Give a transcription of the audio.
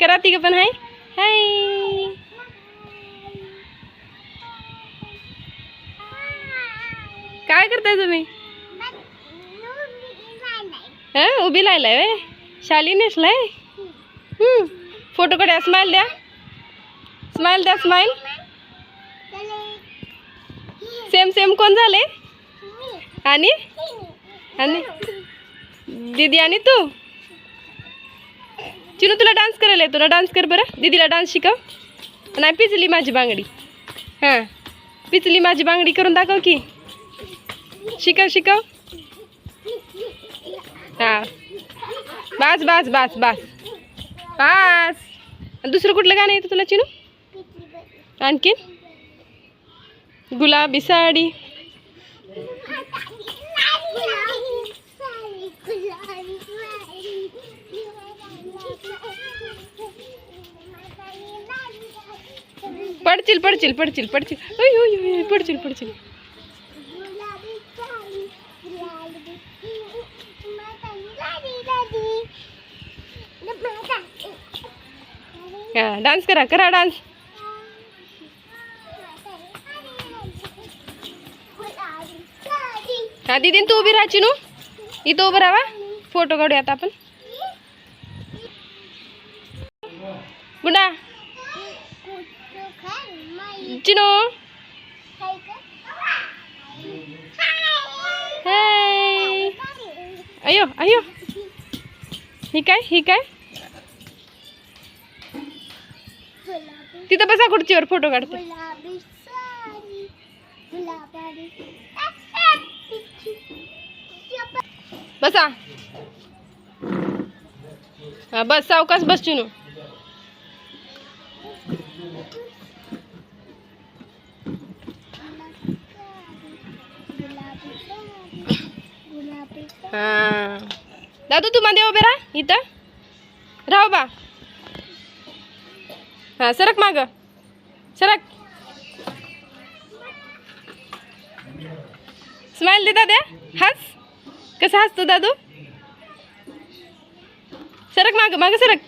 करा तिघं पण हाय हाय काय करताय तुम्ही हा उभी लायलाय वे शाली नेसलाय फोटो कडे स्माइल द्या स्माइल द्या स्माइल सेम सेम कोण झाले आणि आणि दीदी आणि तू चिनू तुला डान्स करायला येतो ना? डान्स कर बरं. दीदीला डान्स शिकव. नाही पिचली माझी बांगडी. हां. पिचली माझी बांगडी करून दाखव की. शिकव शिकव. हां. बास बास बास बास. बास. दुसरं कुठलं गाणं येतं तुला चिनू? आणखीन? गुलाबी साडी. पडशील पडशील पडशील पडशील ओय, ओय, ओय, ओय, पडशील पडशील हां डान्स करा करा डान्स हा दीदी तू उभी राहा चिनू इथं उभं राहा फोटो काढूया आता आपण गुंडा चिनू हाय अयो अयो ही काय ही काय तिथं बसा खुर्चीवर फोटो काढते बसा हा बस सावकाश बस चिनू हा. दादू तू मध्ये उभे राहा इथं. राव बा हा सरक माग. सरक. स्माइल दे दाद्या हस. कसा हसतो दादू? सरक माग माग सरक.